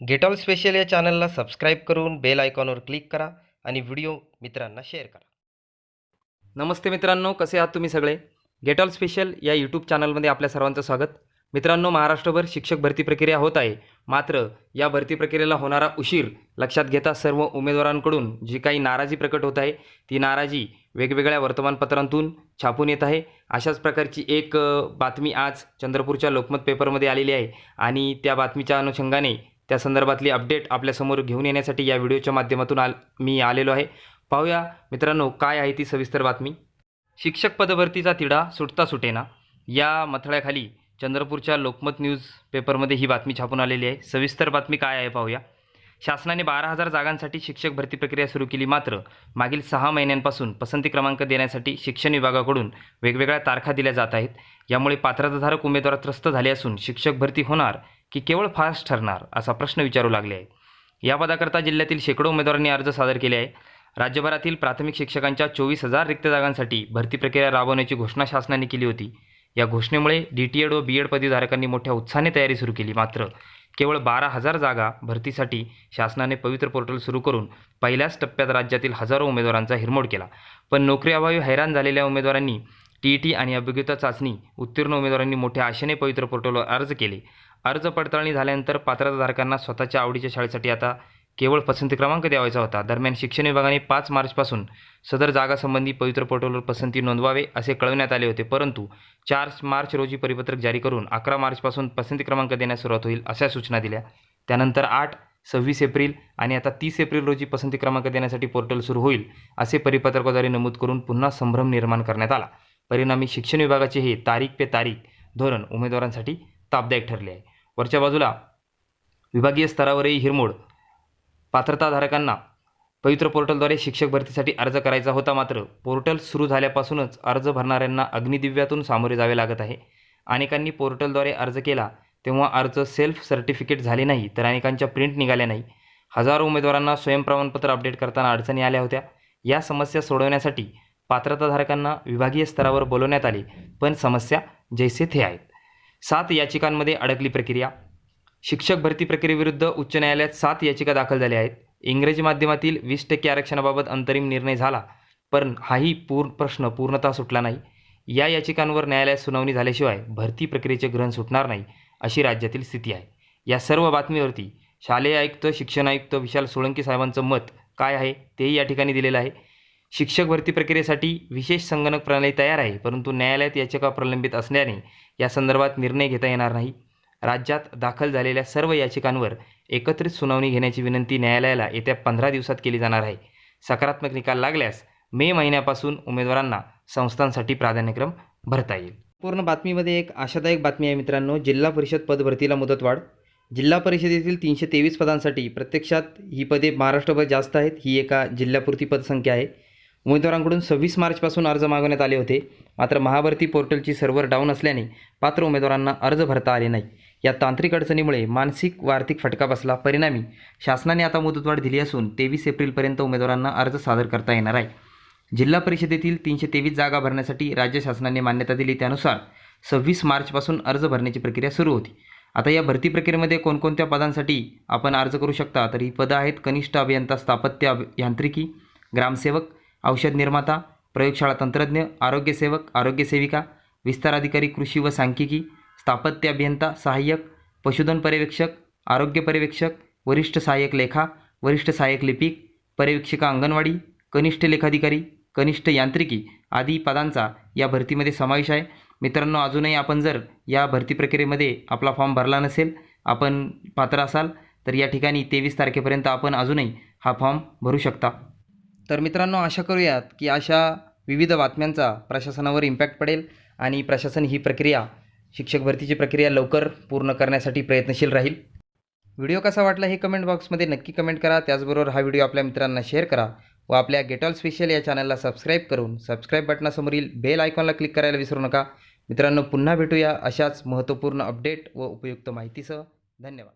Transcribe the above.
Gate all special या चॅनलला subscribe करून बेल आयकॉनवर क्लिक करा आणि व्हिडिओ मित्रांना शेअर करा. नमस्ते मित्रांनो कसे आहात तुम्ही सगळे? गेट ऑल स्पेशल या यूट्यूब चॅनलमध्ये आपल्या सर्वांचं स्वागत. मित्रांनो महाराष्ट्रभर शिक्षक भरती प्रक्रिया होत आहे. मात्र या भरती प्रक्रियेला होणारा उशीर लक्षात घेता सर्व उमेदवारांकडून जी काही नाराजी प्रकट होत आहे ती नाराजी वेगवेगळ्या वर्तमानपत्रांतून छापून येत आहे. अशाच प्रकारची एक बातमी आज चंद्रपूरच्या लोकमत पेपरमध्ये आलेली आहे आणि त्या बातमीच्या अनुषंगाने त्या संदर्भातली अपडेट आपल्यासमोर घेऊन येण्यासाठी या व्हिडिओच्या माध्यमातून आल मी आलेलो आहे. पाहूया मित्रांनो काय आहे ती सविस्तर बातमी. शिक्षक पदभरतीचा तिढा सुटता सुटेना. या मथळ्याखाली चंद्रपूरच्या लोकमत न्यूज पेपरमध्ये ही बातमी छापून आलेली आहे. सविस्तर बातमी काय आहे पाहूया. शासनाने बारा हजार जागांसाठी शिक्षक भरती प्रक्रिया सुरू केली मात्र मागील सहा महिन्यांपासून पसंती क्रमांक देण्यासाठी शिक्षण विभागाकडून वेगवेगळ्या तारखा दिल्या जात आहेत. यामुळे पात्रताधारक उमेदवार त्रस्त झाले असून शिक्षक भरती होणार की केवळ फास्ट ठरणार असा प्रश्न विचारू लागले आहे या पदाकरता जिल्ह्यातील शेकडो उमेदवारांनी अर्ज सादर केले आहे राज्यभरातील प्राथमिक शिक्षकांच्या चोवीस हजार रिक्त जागांसाठी भरती प्रक्रिया राबवण्याची घोषणा शासनाने केली होती. या घोषणेमुळे डी टी एड व बी एड पदवीधारकांनी मोठ्या उत्साहाने तयारी सुरू केली. मात्र केवळ बारा हजार जागा भरतीसाठी शासनाने पवित्र पोर्टल सुरू करून पहिल्याच टप्प्यात राज्यातील हजारो उमेदवारांचा हिरमोड केला. पण नोकरीअभावी हैराण झालेल्या उमेदवारांनी टी ई टी आणि अभिज्ञता चाचणी उत्तीर्ण उमेदवारांनी मोठ्या आशेने पवित्र पोर्टलवर अर्ज केले. अर्ज पडताळणी झाल्यानंतर पात्रताधारकांना स्वतःच्या आवडीच्या शाळेसाठी आता केवळ पसंती क्रमांक द्यावायचा होता. दरम्यान शिक्षण विभागाने पाच मार्चपासून सदर जागासंबंधी पवित्र पोर्टलवर पसंती नोंदवावे असे कळवण्यात आले होते. परंतु चार मार्च रोजी परिपत्रक जारी करून अकरा मार्चपासून पसंती क्रमांक देण्यास सुरुवात होईल अशा सूचना दिल्या. त्यानंतर आठ सव्वीस एप्रिल आणि आता तीस एप्रिल रोजी पसंती क्रमांक देण्यासाठी पोर्टल सुरू होईल असे परिपत्रकाद्वारे नमूद करून पुन्हा संभ्रम निर्माण करण्यात आला. परिणामी शिक्षण विभागाचे हे तारीख पे तारीख धोरण उमेदवारांसाठी तापदायक ठरले आहे. वरच्या बाजूला विभागीय स्तरावरही हिरमोड. पात्रताधारकांना पवित्र पोर्टलद्वारे शिक्षक भरतीसाठी अर्ज करायचा होता मात्र पोर्टल सुरू झाल्यापासूनच अर्ज भरणाऱ्यांना अग्निदिव्यातून सामोरे जावे लागत आहे. अनेकांनी पोर्टलद्वारे अर्ज केला तेव्हा अर्ज सेल्फ सर्टिफिकेट झाले नाही तर अनेकांच्या प्रिंट निघाल्या नाही. हजारो उमेदवारांना स्वयंप्रमाणपत्र अपडेट करताना अडचणी आल्या होत्या. या समस्या सोडवण्यासाठी पात्रताधारकांना विभागीय स्तरावर बोलवण्यात आले पण समस्या जैसे थे आहेत. सात याचिकांमध्ये अडकली प्रक्रिया. शिक्षक भरती प्रक्रियेविरुद्ध उच्च न्यायालयात सात याचिका दाखल झाल्या आहेत. इंग्रजी माध्यमातील वीस टक्के आरक्षणाबाबत अंतरिम निर्णय झाला पण हाही पूर्ण प्रश्न पूर्णतः सुटला नाही. या याचिकांवर न्यायालयात सुनावणी झाल्याशिवाय भरती प्रक्रियेचे ग्रहण सुटणार नाही अशी राज्यातील स्थिती आहे. या सर्व बातमीवरती शालेय आयुक्त शिक्षण आयुक्त विशाल सोळंकी साहेबांचं मत काय आहे तेही या ठिकाणी दिलेलं आहे. शिक्षक भरती प्रक्रियेसाठी विशेष संगणक प्रणाली तयार आहे परंतु न्यायालयात याचिका प्रलंबित असल्याने या संदर्भात निर्णय घेता येणार नाही. राज्यात दाखल झालेल्या सर्व याचिकांवर एकत्रित सुनावणी घेण्याची विनंती न्यायालयाला येत्या पंधरा दिवसात केली जाणार आहे. सकारात्मक निकाल लागल्यास मे महिन्यापासून उमेदवारांना संस्थांसाठी प्राधान्यक्रम भरता येईल. पूर्ण बातमीमध्ये एक आशादायक बातमी आहे मित्रांनो जिल्हा परिषद पदभरतीला मुदतवाढ जिल्हा परिषदेतील तीनशे तेवीस पदांसाठी प्रत्यक्षात ही पदे महाराष्ट्रभर जास्त आहेत ही एका जिल्ह्यापुरती पदसंख्या आहे. उमेदवारांकडून सव्वीस मार्चपासून अर्ज मागवण्यात आले होते. मात्र महाभरती पोर्टलची सर्व्हर डाऊन असल्याने पात्र उमेदवारांना अर्ज भरता आले नाही. या तांत्रिक अडचणीमुळे मानसिक व आर्थिक फटका बसला. परिणामी शासनाने आता मुदतवाढ दिली असून तेवीस एप्रिलपर्यंत उमेदवारांना अर्ज सादर करता येणार आहे. जिल्हा परिषदेतील तीनशे तेवीस जागा भरण्यासाठी राज्य शासनाने मान्यता दिली. त्यानुसार सव्वीस मार्चपासून अर्ज भरण्याची प्रक्रिया सुरू होती. आता या भरती प्रक्रियेमध्ये कोणकोणत्या पदांसाठी आपण अर्ज करू शकता? तर ही पदं आहेत कनिष्ठ अभियंता स्थापत्य अभि यांत्रिकी ग्रामसेवक औषध निर्माता प्रयोगशाळा तंत्रज्ञ आरोग्यसेवक आरोग्यसेविका विस्तार अधिकारी कृषी व सांख्यिकी स्थापत्य अभियंता सहाय्यक पशुधन पर्यवेक्षक आरोग्य पर्यवेक्षक वरिष्ठ सहाय्यक लेखा वरिष्ठ सहाय्यक लिपिक पर्यवेक्षिका अंगणवाडी कनिष्ठ लेखाधिकारी कनिष्ठ यांत्रिकी आदी पदांचा या भरतीमध्ये समावेश आहे. मित्रांनो अजूनही आपण जर या भरती प्रक्रियेमध्ये आपला फॉर्म भरला नसेल आपण पात्र असाल तर या ठिकाणी तेवीस तारखेपर्यंत आपण अजूनही हा फॉर्म भरू शकता. तर मित्रांनो आशा करूयात की अशा विविध बातम्यांचा प्रशासनावर इम्पॅक्ट पडेल आणि प्रशासन ही प्रक्रिया शिक्षक भरतीची प्रक्रिया लवकर पूर्ण करण्यासाठी प्रयत्नशील राहील. व्हिडिओ कसा वाटला हे कमेंट बॉक्समध्ये नक्की कमेंट करा. त्याचबरोबर हा व्हिडिओ आपल्या मित्रांना शेअर करा व आपल्या गेट ऑल स्पेशल या चॅनलला सबस्क्राईब करून सबस्क्राईब बटनासमोरील बेल आयकॉनला क्लिक करायला विसरू नका. मित्रांनो पुन्हा भेटूया अशाच महत्त्वपूर्ण अपडेट व उपयुक्त माहितीसह. धन्यवाद.